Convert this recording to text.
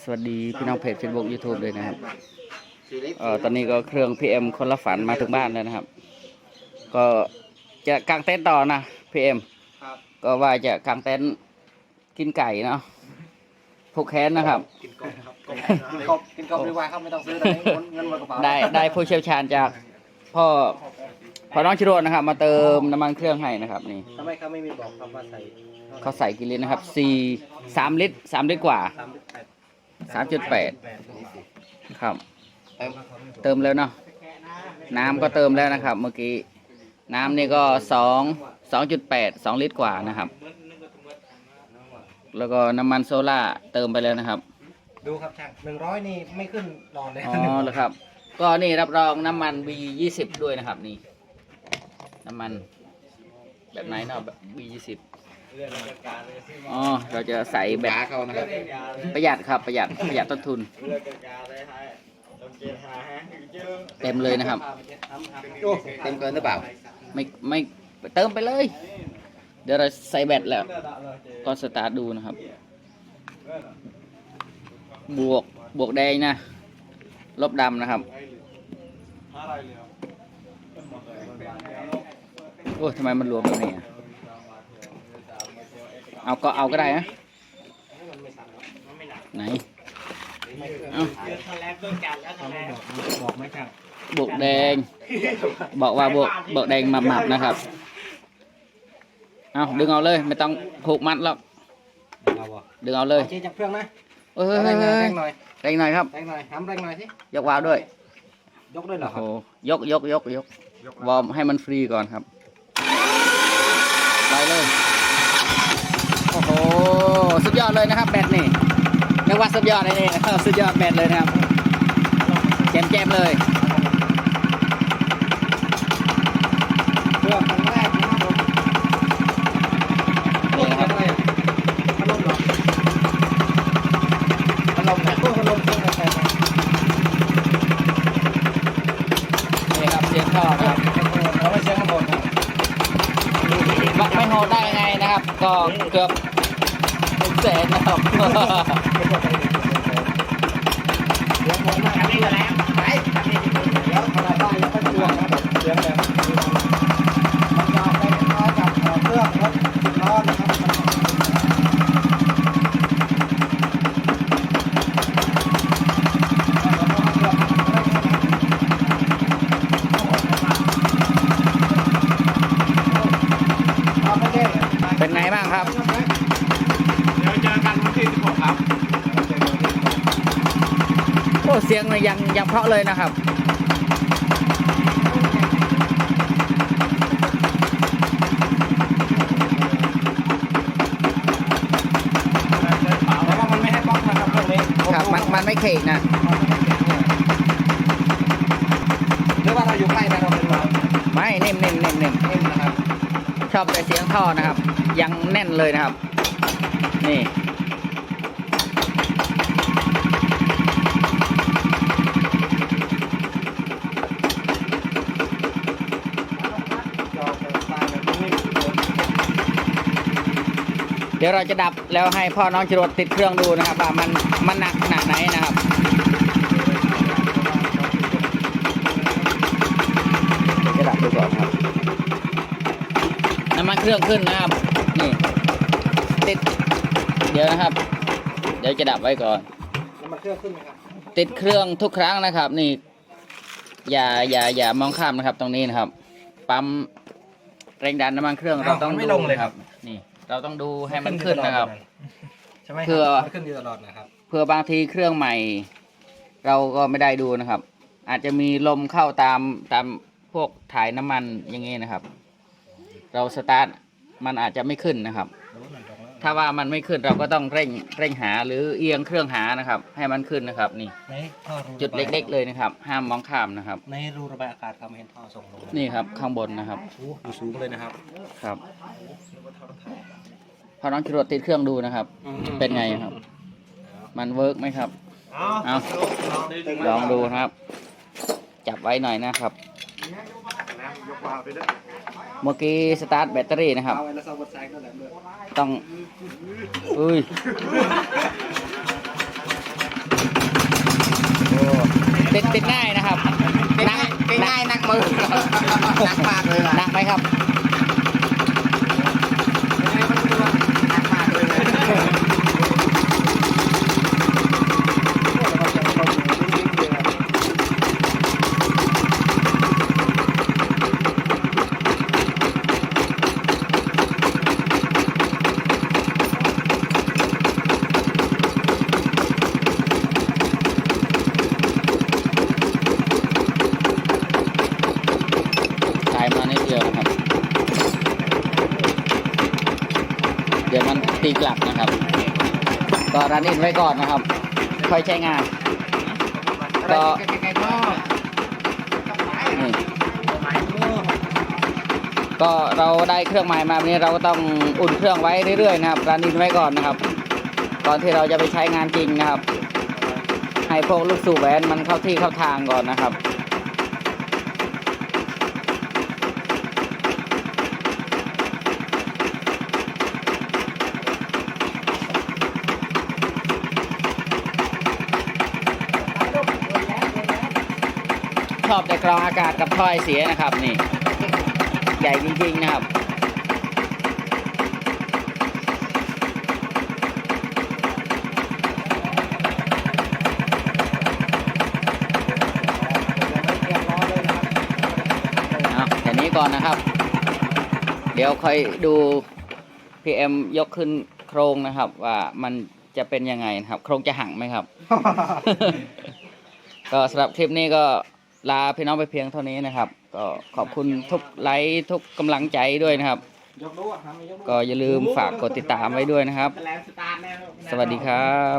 กระสวัสดีพี่น้องเพจ Facebook YouTube ด้วยนะครับเอ่อตอนนี้ก็เครื่อง PM คนละฝันมาถึงบ้านแล้วนะครับ ก็จะกางเต็นท์ต่อนะ PM ครับก็ว่าจะกางเต็นท์กินไก่เนาะผูกแขนนะครับ กินกบครับกบกบกินกบดีกว่าครับไม่ต้องซื้อตอนนี้เงินหมดกระเป๋าได้ได้ผู้เชี่ยวชาญจากพ่อพ่อน้องชิโร่นะครับ มาเติมน้ำมันเครื่องให้นะครับนี่ทำไมเขาไม่มีบอกครับว่าใส่เขาใส่กี่ลิตรนะครับสี่สามลิตรสามลิตรกว่าสามสิบแปด สามจุดแปดแปดครับเติมเติมแล้วเนาะน้ำก็เติมแล้วนะครับ เมื่อกี้ น้ำนี่ก็สองสองจุดแปดสองลิตรกว่านะครับ แล้วก็น้ำมันโซล่าเติมไปแล้วนะครับ ดูครับช่างหนึ่งร้อยนี่ไม่ขึ้นหลอดเลยอ๋อแล้วครับ ก็นี่รับรองน้ำมัน B ยี่สิบด้วยนะครับนี่ น้ำมันแบบไหนเนาะแบบ B ยี่สิบ อ๋อเราจะใส่แบบเขานะครับประหยัดครับประหยัดประหยัดต้นทุน เต็มเลยนะครับโอ้เต็มเกินหรือเปล่า ไม่ไม่เติมไปเลย เดี๋ยวเราใส่แบตแล้ว ก็สตาร์ทดูนะครับ บวกบวกแดงนะ ลบดำนะครับโอ้ยทำไมมันรวมแบบนี้อะ เอาก็เอาก็ได้นะไหนเอาบอกไหมช่างบวกแดง บอกว่าบวกบวกแดงมาหมับนะครับ เอาดึงเอาเลย ไม่ต้องผูกมัดหรอกเราบอกดึงเอาเลยเจ๊จับเครื่องนะเอ้ยแรงหน่อยแรงหน่อยแรงหน่อยครับแรงหน่อยห้ำแรงหน่อยสิยกวาล์วด้วย ยกด้วยเหรอโอ้คโหรับยกยกยกยกวอร์มให้มันฟรีก่อนครับ ไปเลยโอ้โห สุดยอดเลยนะครับแบตนี่นึกว่าสุดยอดเลยนี่สุดยอดแบตเลยนะครับแจมแจมๆเลยก็เครื่อง ครั้งแรกนะครับผมนี่ครับพัดลมเหรอพัดลมนะพวกพัดลมเครื่งอะไรนะนี่ครันะครับเราไม่ใช้ข้างบนนะบักไม่โหดได้ยังไงนะครับก็เกือบเป็นแสนนะครับเดี๋ยวผมมาอันนี้ก็แล้วไปเดี๋ยวขนาดได้ยังไม่ตัวครับเดี๋ยวแบบมันยาวไปน้อยกับเครื่องรถร้อนะครับเป็นไงบ้างครับ เดี๋ยวเจอกันวั นที่16ครับโอ้เสียงเนี่ยยังยังเพราะเลยนะครับแต่ว่ามันไม่ให้บล็อกนะครับเครื่องนี้ครับมันมันไม่เขกนะหรือว่าเราอยู่ใกล้นะเราเป็นเราไม่นิ่มนิ่มนิ่มนิ่มเอ็มนะครับ ชอบแต่เสียงท่อนะครับ ยังแน่นเลยนะครับ นี่ จอเป็นตาแบบนี้ เดี๋ยวเราจะดับแล้วให้พ่อน้องจรวดติดเครื่องดูนะครับว่ามันมันหนักขนาดไหนนะครับจะดับดูก่อนครับน้ำมันเครื่องขึ้นนะครับนี่ติดเดี๋ยวนะครับ เดี๋ยวจะดับไว้ก่อนน้ำมันเครื่องขึ้นไหมครับติดเครื่องทุกครั้งนะครับ นี่ อย่าอย่าอย่ามองข้ามนะครับ ตรงนี้นะครับ ปั๊มแรงดันน้ำมันเครื่องเราต้องดูนะครับนี่ เราต้องดูให้มันขึ้นนะครับ ใช่ไหมเพื่อ มันขึ้นอยู่ตลอดนะครับ เพื่อบางทีเครื่องใหม่ เราก็ไม่ได้ดูนะครับ อาจจะมีลมเข้าตามตามพวกถ่ายน้ำมันอย่างงี้นะครับ เราสตาร์ทมันอาจจะไม่ขึ้นนะครับ ถ้าว่ามันไม่ขึ้นเราก็ต้องเร่งเร่งหาหรือเอียงเครื่องหานะครับ ให้มันขึ้นนะครับ นี่ ในท่อรูจุดเล็ก ๆ เลยนะครับ ห้ามมองข้ามนะครับ ในรูระบายอากาศครับไม่เห็นท่อส่งลงนี่ครับ ข้างบนนะครับ โอ้ดูสูงเลยนะครับ ครับ พอน้องจรวดติดเครื่องดูนะครับ เป็นไงครับ มันเวิร์กไหมครับเอาลองดูนะครับ จับไว้หน่อยนะครับยกวาล์วไปด้วยเมื่อกี้สตาร์ทแบตเตอรี่นะครับเอาไว้แล้วสวิตช์แซงนั่นแหละเลยต้องอุ้ยโอ้ติดติดง่ายนะครับเป็นง่ายเป็นง่ายนักมือหนักมากเลยล่ะหนักไหมครับ หนักมากเลยถ่ายมานิดเดียวนะครับ เดี๋ยวมันตีกลับนะครับ ก็รันอินไว้ก่อนนะครับ ค่อยใช้งาน ก็ก็เราได้เครื่องใหม่มาแบบนี้เราก็ต้องอุ่นเครื่องไว้เรื่อยๆนะครับรันอินไว้ก่อนนะครับก่อนที่เราจะไปใช้งานจริงนะครับ ให้พวกลูกสูบแหวนมันเข้าที่เข้าทางก่อนนะครับ ชอบแต่ กรองอากาศกับถ้อยเสียนะครับนี่ ใหญ่จริงๆนะครับ เอาแค่นี้ก่อนนะครับ เดี๋ยวค่อยดูพีเอ็มยกขึ้นโครงนะครับ ว่ามันจะเป็นยังไงนะครับ โครงจะหังไหมครับ ก็สำหรับคลิปนี้ก็ ลาพี่น้องไปเพียงเท่านี้นะครับ ก็ขอบคุณทุกไลค์ทุกกำลังใจด้วยนะครับ ก็อย่าลืมฝากกดติดตามไว้ด้วยนะครับแลนสตาร์ทแน่สวัสดีครับ